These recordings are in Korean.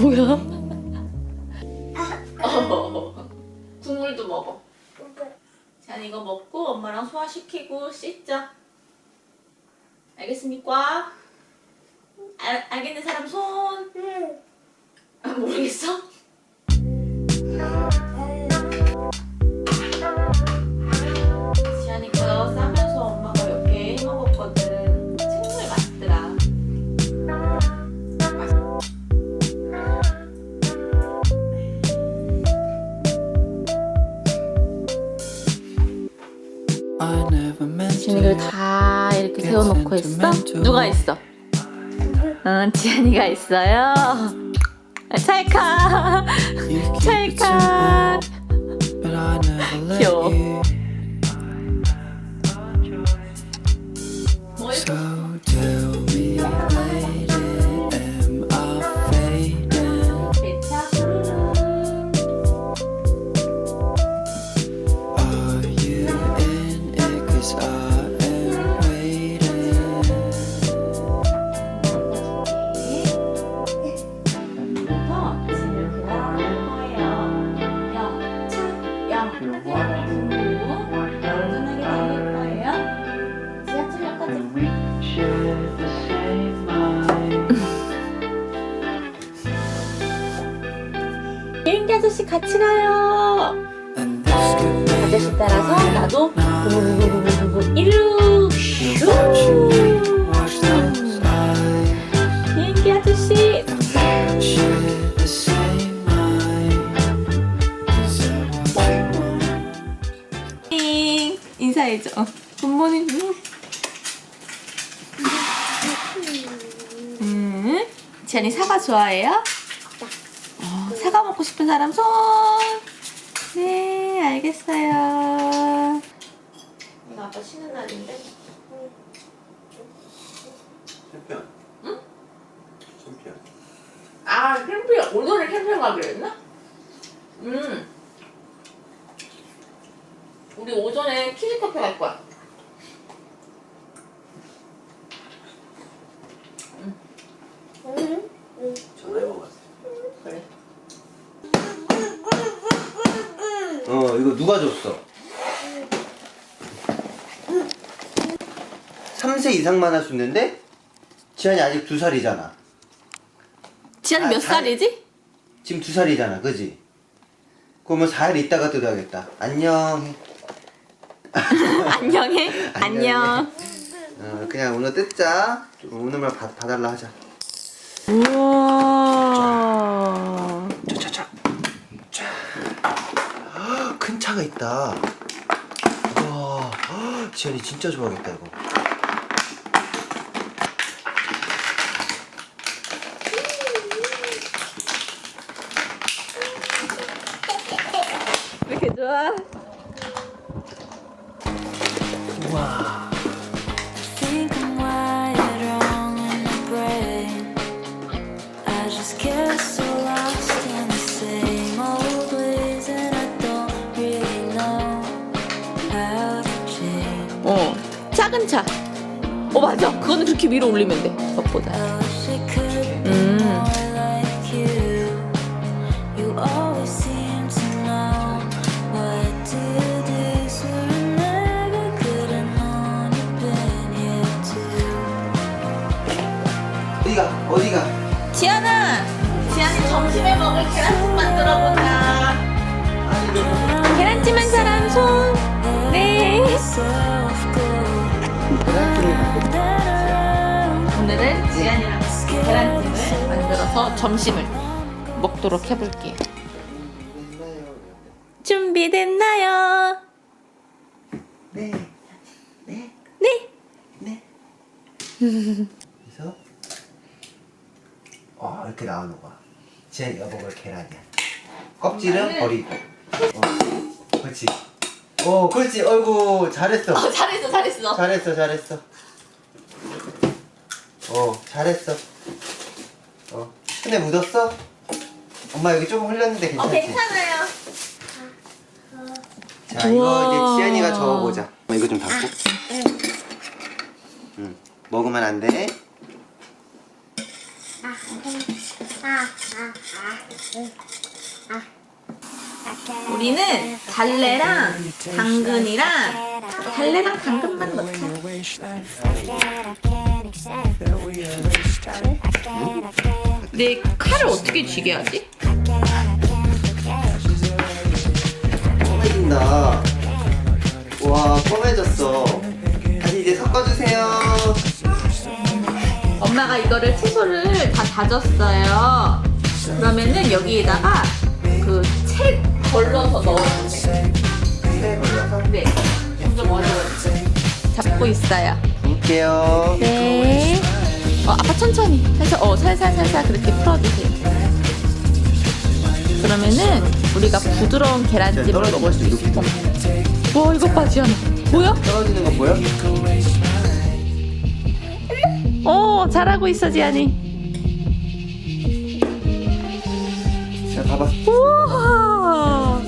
뭐야? 어, 국물도 먹어. 자, 이거 먹고 엄마랑 소화시키고 씻자. 알겠습니까? 알, 알겠는 사람 손. 모르겠어? 이거 싸면서 엄마가 몇개 해먹었거든. 정말 맛있더라. I never meant 지안이를 to. 다 이렇게 세워놓고 있어? 누가 있어? 응, 지안이가 있어요. 아, 찰칵. 찰칵. simple, but I never let 귀여워. 아저씨 같이 가요. 아저씨 따라서 나도 those eyes. 비행기 아저씨. 잉. 인사해줘. 어, 굿모닝. 음. 지안이 사과 좋아해요? 어, 사과 먹고 싶은 사람 손. 네, 알겠어요. 이거 아빠 쉬는 날인데. 챔피언. 응? 챔피언. 아, 캠핑 오늘은 캠핑 가기로 했나? 음. 우리 오전에 키즈 카페 갈 거야. 응. 전화해보고 왔어. 그래. 어, 이거 누가 줬어? 3세 이상만 할 수 있는데? 지한이 아직 2살이잖아. 지안이 아, 몇 잘- 살이지? 지금 2살이잖아, 그지? 그러면 4일 있다가 뜯어야겠다. 안녕. 안녕해. 안녕. 어, 그냥 오늘 뜯자. 좀 오늘만 봐, 봐달라 하자. 우와. 차차차. 자. 헉, 있다. 와, 지한이 진짜 좋아하겠다 이거. 점심을 먹도록 해볼게요. 준비됐나요? 네. 네. 네. 네. 그래서 어 이렇게 나오는 거야. 지한이가 먹을 계란이야. 껍질은 버리고. 어. 그렇지. 어, 그렇지. 어이구 잘했어. 어, 잘했어, 잘했어. 잘했어, 잘했어. 어, 잘했어. 어, 손에 묻었어? 엄마 여기 조금 흘렸는데 어, 괜찮지? 괜찮아요. 자 이거 우와. 이제 지안이가 저어보자 어, 이거 좀 닫고 응 먹으면 안돼 우리는 달래랑 당근이랑 달래랑 당근만 넣자. 내 칼을 어떻게 쥐게 하지? 검해진다 와 검해졌어 다시 이제 섞어주세요 엄마가 이거를 채소를 다 다졌어요. 그러면은 여기에다가 그채 걸러서 넣어주세요. 새 걸려서 네. 좀 어려워요. 잡고 있어요. 볼게요 네. 어, 아빠 천천히 해서 어 살살 살살 그렇게 풀어주세요. 그러면은 우리가 부드러운 계란찜을 먹을 수 있어. 이렇게 와 이것 봐 지연아. 보여? 떨어지는 거 보여? 어 잘하고 있어 지연이. 자 봐봐 우와.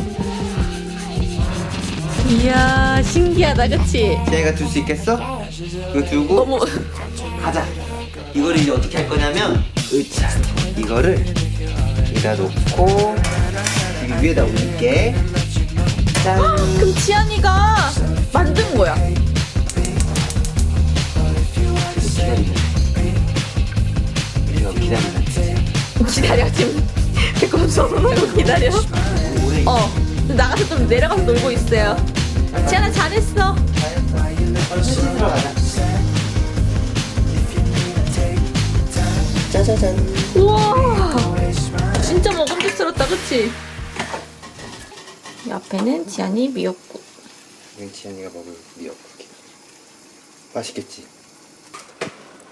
이야 신기하다 그치? 지안이가 들수 있겠어? 이거 들고 너무 가자. 이거를 이제 어떻게 할 거냐면, 으차. 이거를 여기다 놓고, 여기 위에다 올릴게. 짠. 그럼 지연이가 만든 거야. 이거 기다리자. 기다려 지금 배꼽 서서 기다려. 오래 어 나가서 좀 내려가서 놀고 있어요. 지연아 잘했어. 씻으러 가자. 짜자잔. 우와 진짜 먹음직스럽다 그치? 옆에는 지안이 미역국 이건 지안이가 먹을 미역국이야. 맛있겠지?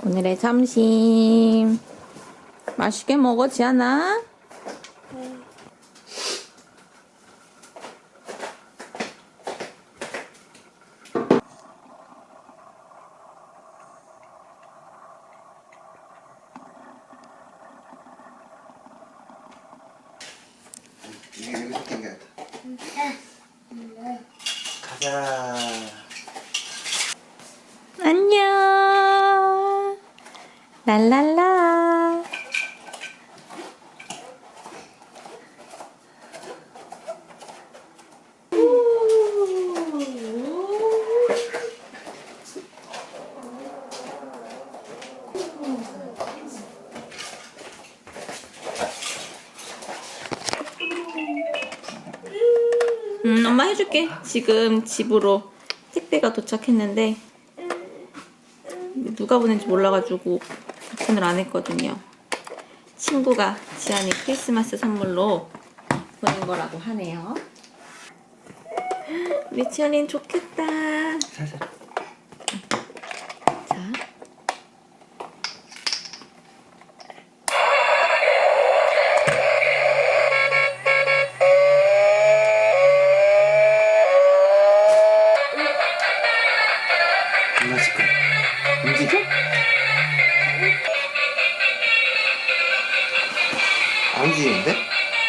오늘의 점심 맛있게 먹어 지안아 이게 여기서 당겨야 돼. 가자. 안녕 랄랄라 음, 엄마 해줄게. 지금 집으로 택배가 도착했는데 누가 보낸지 몰라가지고 오픈을 안 했거든요. 친구가 지안이 크리스마스 선물로 보낸 거라고 하네요. 우리 지안이는 좋겠다. 살살.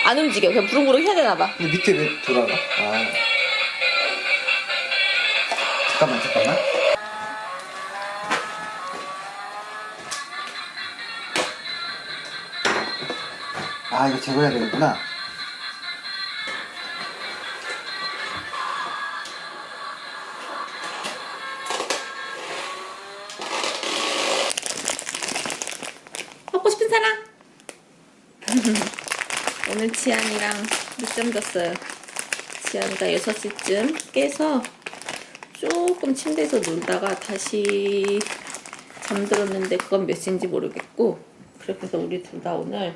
안 움직여. 그냥 부릉부릉 해야 되나 봐. 근데 밑에 왜 돌아가? 아. 잠깐만, 잠깐만. 아, 이거 제거해야 되겠구나. 먹고 싶은 사람? 오늘 지안이랑 늦잠 잤어요. 지안이가 6시쯤 깨서 조금 침대에서 놀다가 다시 잠들었는데 그건 몇 시인지 모르겠고 그렇게 해서 우리 둘 다 오늘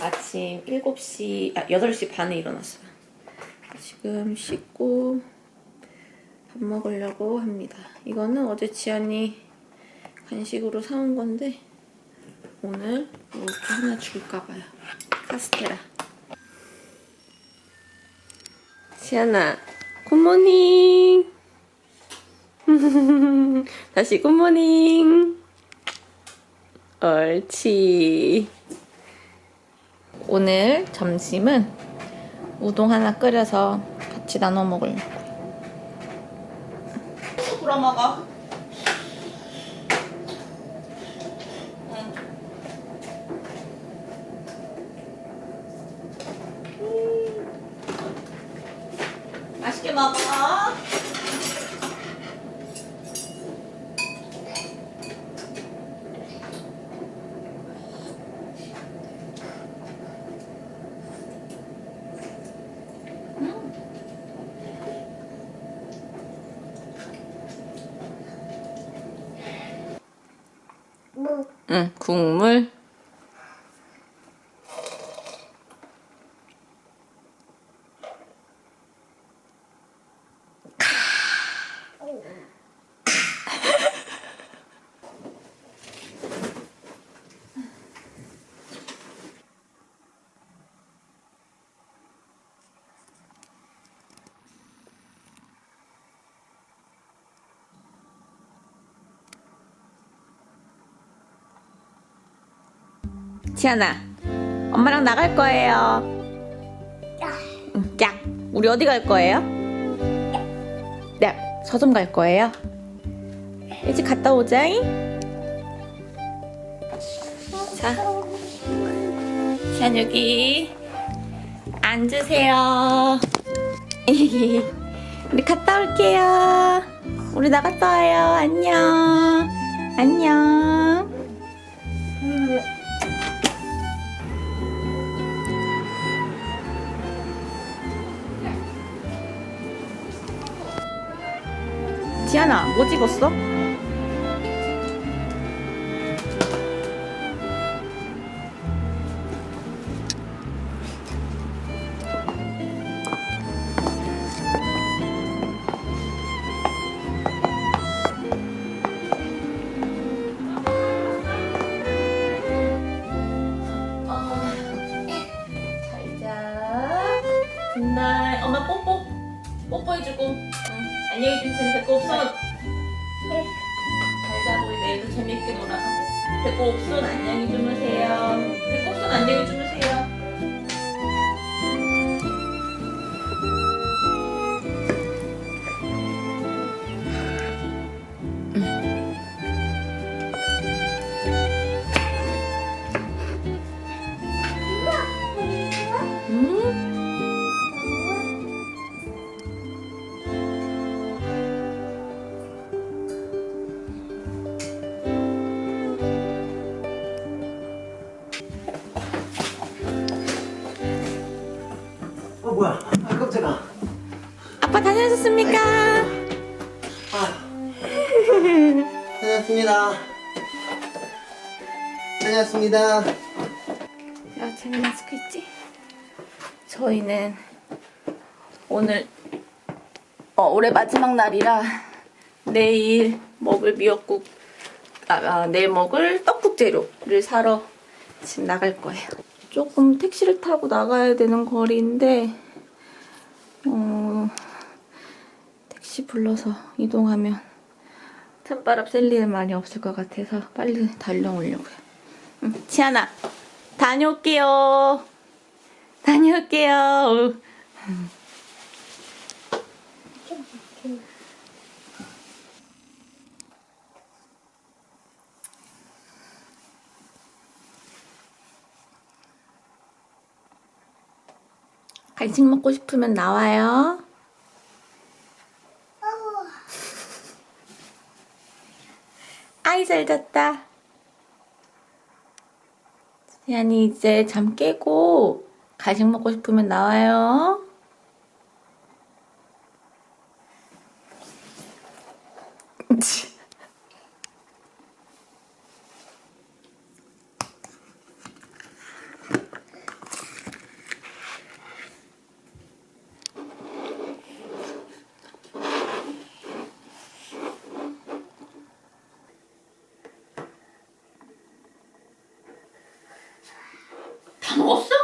아침 7시, 아 8시 반에 일어났어요. 지금 씻고 밥 먹으려고 합니다. 이거는 어제 지안이 간식으로 사온 건데 오늘 이렇게 하나 줄까봐요. 카스테라. 시아나, 굿모닝. 다시 굿모닝. 얼치 오늘 점심은 우동 하나 끓여서 같이 나눠 먹을려고. 불어 먹어. 응, 국물. 지안아, 엄마랑 나갈 거예요. 응, 야, 우리 어디 갈 거예요? 네, 서점 갈 거예요. 일찍 갔다 오자잉. 자, 지안 여기 앉으세요. 우리 갔다 올게요. 우리 나갔다 와요. 안녕. 안녕. 지안아, 뭐 집었어? 배꼽손 안녕히 주무세요. 배꼽손 안녕히 주무세요. 다녀왔습니다. 다녀왔습니다. 야, 쟤네 마스크 있지? 저희는 오늘 어, 올해 마지막 날이라 내일 먹을 미역국, 아, 아, 내일 먹을 떡국 재료를 사러 지금 나갈 거예요. 조금 택시를 타고 나가야 되는 거리인데 어, 택시 불러서 이동하면 찬바람 쐴 일은 많이 없을 것 같아서 빨리 달려오려고요. 응, 치아나 다녀올게요. 다녀올게요. 간식 먹고 싶으면 나와요. 아이 잘 잤다. 세안이 이제 잠 깨고 간식 먹고 싶으면 나와요. 다 먹었어?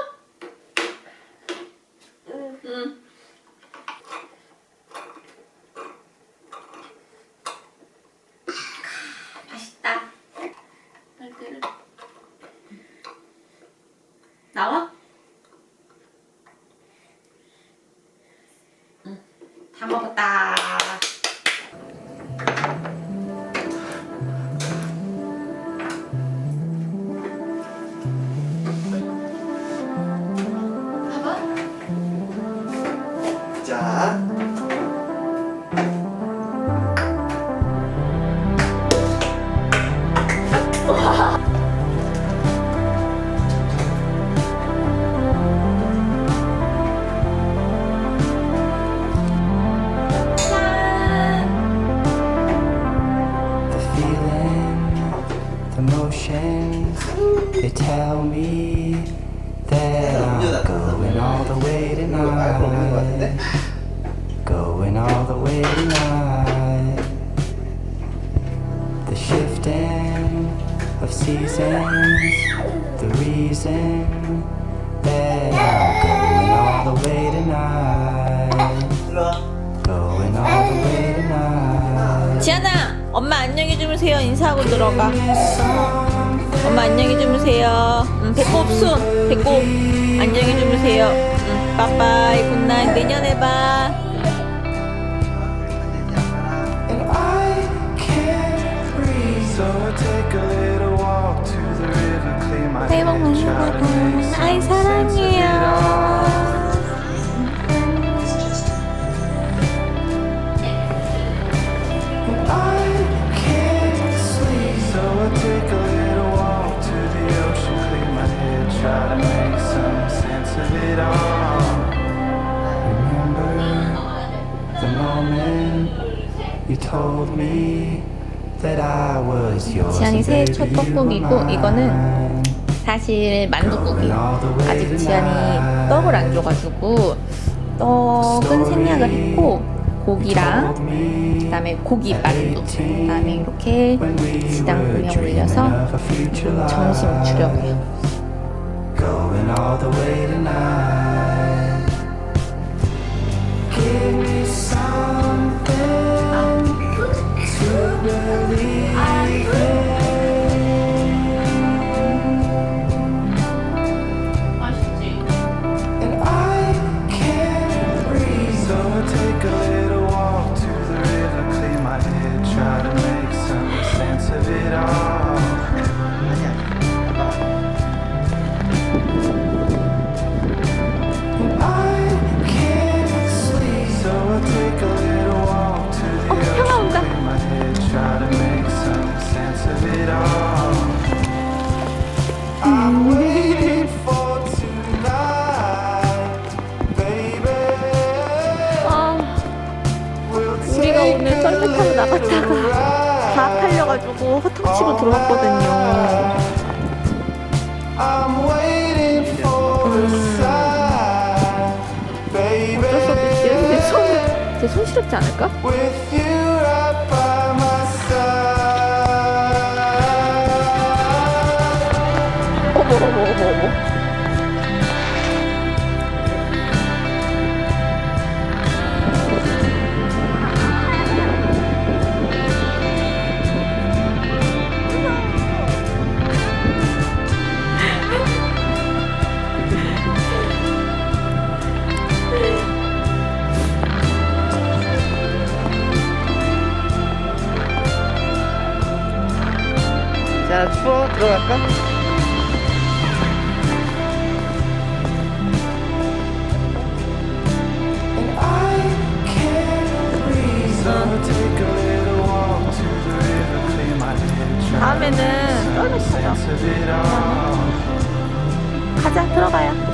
응. 맛있다. 빨대를. 나와? 응. 다 먹었다. Motions, they tell me that I'm going all the way tonight. Going all the way tonight. The shifting of seasons, the reason that I'm going all the way tonight. Going all the way tonight. 지안아, 엄마 안녕히 주무세요. 인사하고 들어가. 엄마 안녕히 주무세요. 응, 배꼽 손, 배꼽 안녕히 주무세요. 응, 빠빠이, 굿나잇. 내년에 봐. 새해 복 많이 받아. 아이, 사랑해 지안이 새해 첫 떡국이고, 이거는. 사실 만두국이에요. 아직 지안이 떡을 안 줘가지고 떡은 생략을 했고 고기랑 그다음에 고기 만두 그다음에 이렇게 지단 구에 were dreaming 올려서. 점심 주려고요. Believe. 손, 제 손시렵지 않을까? 자, 추워 들어갈까? And I can't breathe, so I take a little walk to the river, clear my head, try to 다음에는 all. 가자 들어가요.